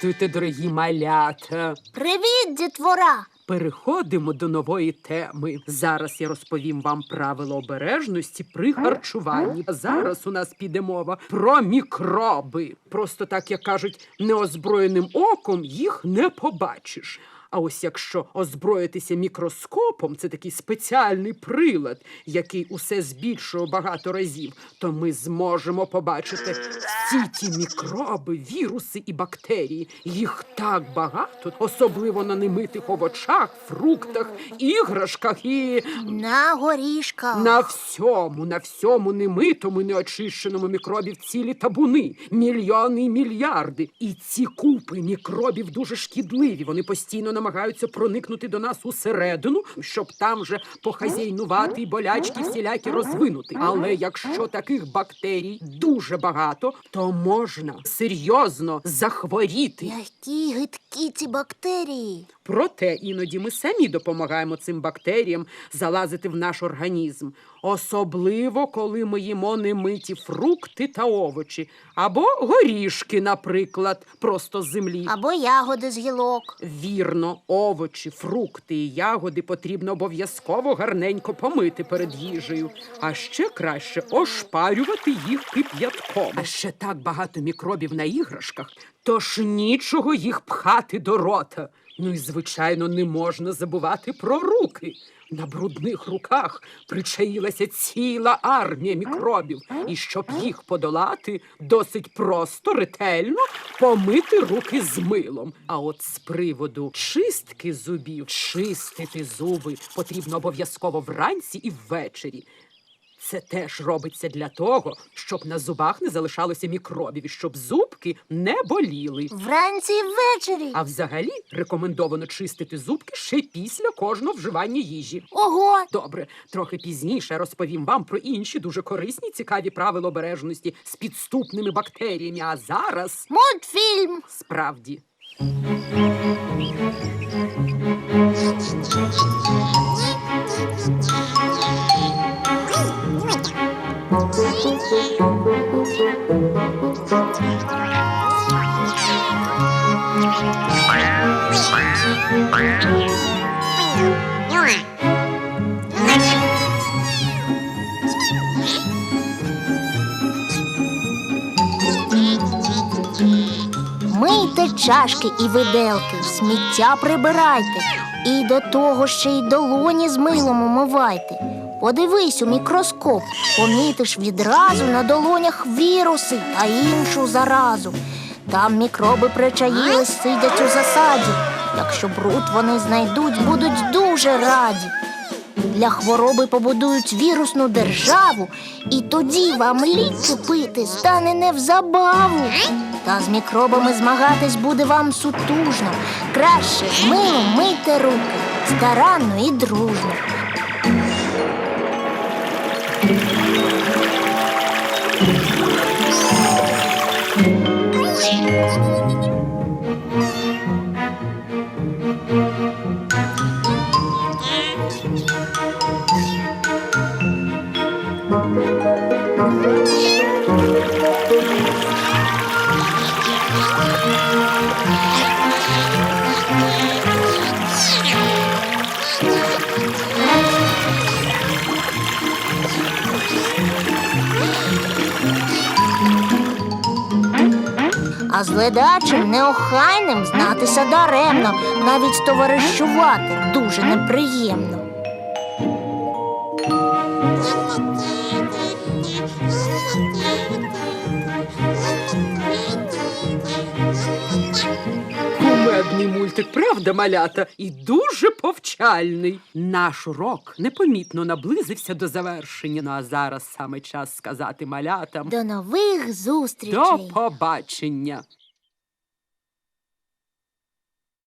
Здрастуйте, дорогі малята. Привіт, дітвора! Переходимо до нової теми. Зараз я розповім вам правила обережності при харчуванні. А зараз у нас піде мова про мікроби. Просто так, як кажуть, неозброєним оком їх не побачиш. А ось якщо озброїтися мікроскопом, це такий спеціальний прилад, який усе збільшує багато разів, то ми зможемо побачити всі ті мікроби, віруси і бактерії. Їх так багато, особливо на немитих овочах, фруктах, іграшках і На горішках. на всьому, на всьому немитому, неочищеному мікробів цілі табуни, мільйони і мільярди. І ці купи мікробів дуже шкідливі. Вони постійно намагаються проникнути до нас усередину, щоб там же похазяйнувати і болячки всілякі розвинути. Але якщо таких бактерій дуже багато, то можна серйозно захворіти. Які гидкі ці бактерії. Проте іноді ми самі допомагаємо цим бактеріям залазити в наш організм, особливо коли ми їмо немиті фрукти та овочі, або горішки, наприклад, просто з землі. Або ягоди з гілок. Вірно, овочі, фрукти і ягоди потрібно обов'язково гарненько помити перед їжею, а ще краще ошпарювати їх кип'ятком. А ще так багато мікробів на іграшках, тож нічого їх пхати до рота. Ну і звичайно, не можна забувати про руки. На брудних руках причаїлася ціла армія мікробів, і щоб їх подолати, досить просто ретельно помити руки з милом. А от з приводу чистки зубів, чистити зуби потрібно обов'язково вранці і ввечері. Це теж робиться для того, щоб на зубах не залишалося мікробів і щоб зубки не боліли. Вранці і ввечері. А взагалі рекомендовано чистити зубки ще після кожного вживання їжі. Ого! Добре, трохи пізніше розповім вам про інші дуже корисні цікаві правила обережності з підступними бактеріями. А зараз Мультфільм. справді. Мийте чашки і виделки, сміття прибирайте. І до того ще й долоні з милом умивайте. Подивись у мікроскоп, помітиш відразу на долонях віруси та іншу заразу. Там мікроби причаїлись, сидять у засаді. Якщо бруд вони знайдуть, будуть дуже раді. Для хвороби побудують вірусну державу, і тоді вам ліки пити стане не в забаву. Та з мікробами змагатись буде вам сутужно. Краще з милом мийте руки, старанно і дружно. А з неохайним знатися даремно, навіть товаришувати дуже неприємно. Мультик, правда, малята, і дуже повчальний. Наш урок непомітно наблизився до завершення. Ну а зараз саме час сказати малятам До нових зустрічей! до побачення.